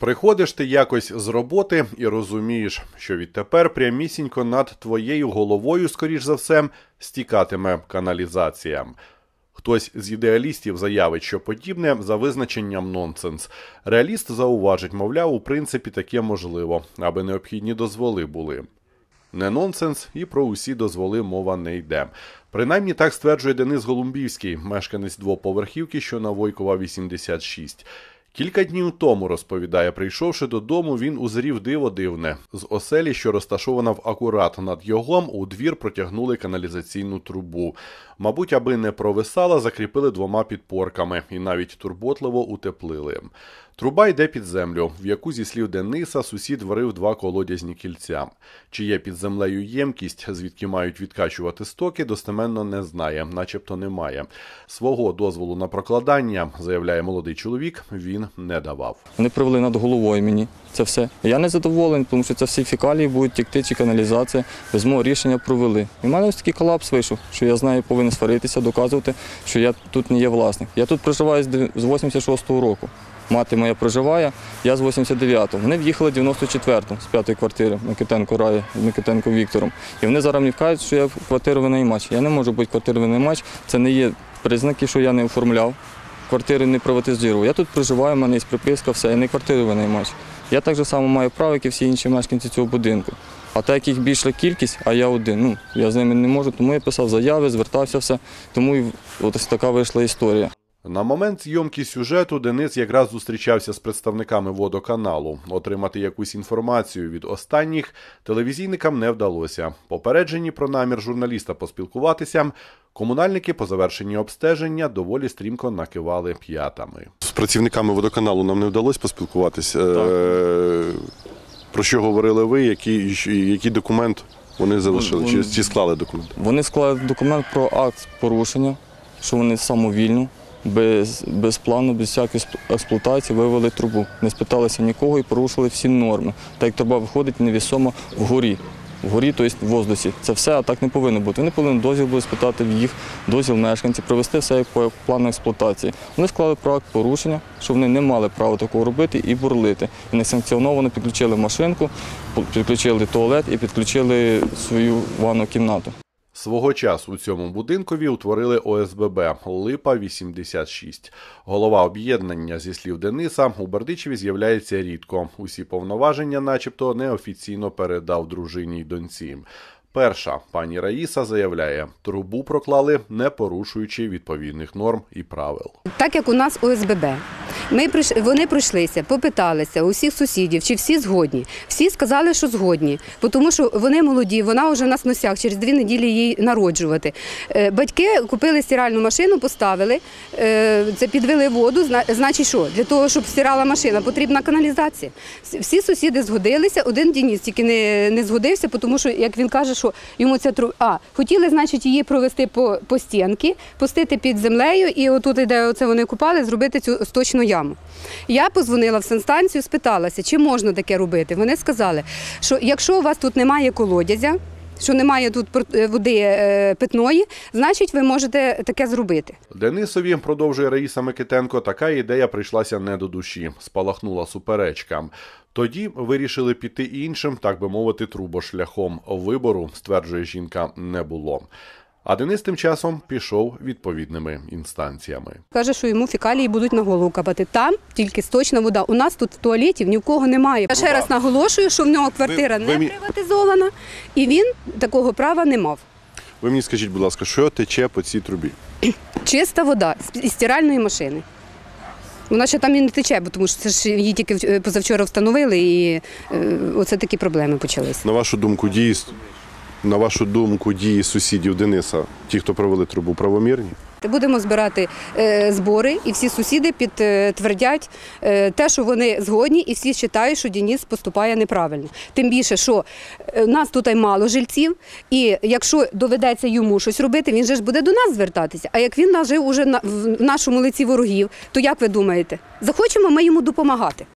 Приходиш ти якось з роботи і розумієш, що відтепер прямісінько над твоєю головою, скоріш за все, стікатиме каналізація. Хтось з ідеалістів заявить, що подібне за визначенням нонсенс. Реаліст зауважить, мовляв, у принципі таке можливо, аби необхідні дозволи були. Не нонсенс, і про усі дозволи мова не йде. Принаймні так стверджує Денис Голумбівський, мешканець двоповерхівки, що на Войкова 86. Кілька днів тому, розповідає, прийшовши додому, він узрів диво дивне. З оселі, що розташована в акурат над його, у двір протягнули каналізаційну трубу. Мабуть, аби не провисала, закріпили двома підпорками і навіть турботливо утеплили. Труба йде під землю, в яку, зі слів Дениса, сусід варив два колодязні кільця. Чи є під землею ємкість, звідки мають відкачувати стоки, достеменно не знає, начебто немає. Свого дозволу на прокладання, заявляє молодий чоловік, він не давав. Вони провели над головою мені це все. Я не задоволений, тому що це всі фекалії будуть текти чи каналізація. Без мого рішення провели. І в мене ось такий колапс вийшов, що я знаю, повинен сваритися, доказувати, що я тут не є власник. Я тут проживаю з 86-го року. Мати моя проживає, я з 89-го. Вони в'їхали 94-го з п'ятої квартири Микитенко Раї, Микитенко Віктором. І вони зараз мені кажуть, що я квартиру винаймач. Я не можу бути квартиру винаймач. Це не є признаки, що я не оформляв квартири не приватизував. Я тут проживаю, в мене є приписка, все, я не квартиру винаймач. Я так само маю право, як і всі інші мешканці цього будинку. А так як їх більша кількість, а я один, ну я з ними не можу, тому я писав заяви, звертався все. Тому і от така вийшла історія. На момент зйомки сюжету Денис якраз зустрічався з представниками водоканалу. Отримати якусь інформацію від останніх телевізійникам не вдалося. Попереджені про намір журналіста поспілкуватися, комунальники по завершенні обстеження доволі стрімко накивали п'ятами. З працівниками водоканалу нам не вдалося поспілкуватися. Е, Про що говорили ви? Який, який документ вони залишили? Чи, чи склали документ? Вони склали документ про акт порушення, що вони самовільно, без, без плану, без всякої експлуатації вивели трубу. Не спиталися нікого і порушили всі норми. Так як труба виходить невісомо вгорі. Вгорі, тобто в воздусі. Це все, а так не повинно бути. Вони повинні дозвіл були спитати в їх, дозвіл мешканців, провести все як по плану експлуатації. Вони склали про акт порушення, що вони не мали права такого робити і бурлити. І несанкціоновано підключили машинку, підключили туалет і підключили свою ванну кімнату. Свого часу у цьому будинкові утворили ОСББ Липа 86. Голова об'єднання, зі слів Дениса, у Бердичеві з'являється рідко. Усі повноваження, начебто, неофіційно передав дружині й доньці. Перша пані Раїса заявляє, трубу проклали, не порушуючи відповідних норм і правил. Так як у нас ОСББ. Ми. Вони пройшлися, попиталися у всіх сусідів, чи всі згодні. Всі сказали, що згодні, тому що вони молоді, вона вже у нас в через дві неділі їй народжувати. Е, Батьки купили стиральну машину, поставили, е, це підвели воду. Значить, що? Для того, щоб стирала машина, потрібна каналізація. Всі сусіди згодилися, один Дініс тільки не, не згодився, тому що, як він каже, що йому тру... А, хотіли, значить, її провести по, по стінки, пустити під землею, і отут, де оце вони купали, зробити цю сточну яму. Я позвонила в санстанцію, спиталася, чи можна таке робити. Вони сказали, що якщо у вас тут немає колодязя, що немає тут е, води е, питної, значить ви можете таке зробити. Денисові, продовжує Раїса Микитенко, така ідея прийшлася не до душі, спалахнула суперечка. Тоді вирішили піти іншим, так би мовити, трубошляхом. Вибору, стверджує жінка, не було. А Денис тим часом пішов відповідними інстанціями. Каже, що йому фекалії будуть на голову капати. Там тільки сточна вода. У нас тут в туалетів ні в кого немає. Я ще раз наголошую, що в нього квартира Ви- ви не мі- приватизована, і він такого права не мав. Ви мені скажіть, будь ласка, що тече по цій трубі? Чиста вода з- із стиральної машини. Вона ще там і не тече, бо тому що це ж її тільки в- позавчора встановили, і е, оце такі проблеми почалися. На вашу думку, дії на вашу думку, дії сусідів Дениса, ті, хто провели трубу, правомірні? Будемо збирати е, збори, і всі сусіди підтвердять е, те, що вони згодні, і всі вважають, що Дініс поступає неправильно. Тим більше, що е, нас тут мало жильців, і якщо доведеться йому щось робити, він же ж буде до нас звертатися. А як він нажив уже в нашому лиці ворогів, то як ви думаєте, захочемо ми йому допомагати?